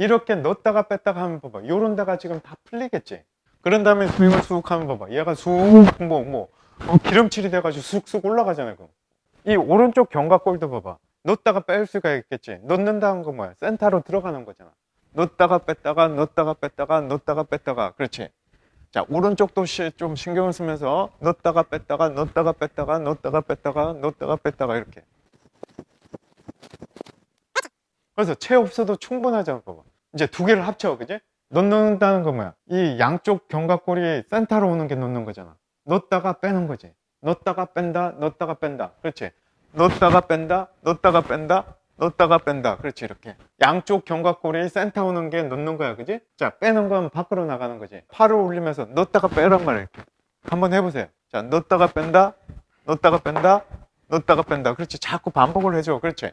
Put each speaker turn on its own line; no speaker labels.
이렇게 넣었다가 뺐다가 하면 봐봐. 요런 데가 지금 다 풀리겠지. 그런 다음에 스윙을 쑥 하면 봐봐. 얘가 쑥, 뭐, 뭐, 어, 기름칠이 돼가지고 쑥쑥 올라가잖아요. 그럼. 이 오른쪽 견갑골도 봐봐. 넣었다가 뺄 수가 있겠지. 넣는다는 건 뭐야? 센터로 들어가는 거잖아. 넣었다가 뺐다가, 넣었다가 뺐다가, 넣었다가 뺐다가. 그렇지. 자, 오른쪽도 시- 좀 신경을 쓰면서 넣었다가 뺐다가, 넣었다가 뺐다가, 넣었다가 뺐다가, 넣었다가 뺐다가 이렇게. 그래서 채 없어도 충분하잖아, 봐봐. 이제 두 개를 합쳐, 그지? 넣는다는 건 뭐야? 이 양쪽 견갑골이 센터로 오는 게 넣는 거잖아. 넣었다가 빼는 거지. 넣었다가 뺀다, 넣었다가 뺀다. 그렇지. 넣었다가 뺀다, 넣었다가 뺀다, 넣었다가 뺀다. 그렇지, 이렇게. 양쪽 견갑골이 센터 오는 게 넣는 거야, 그지? 자, 빼는 건 밖으로 나가는 거지. 팔을 올리면서 넣었다가 빼란 말이야, 이렇게. 한번 해보세요. 자, 넣었다가 뺀다, 넣었다가 뺀다, 넣었다가 뺀다. 그렇지. 자꾸 반복을 해줘. 그렇지.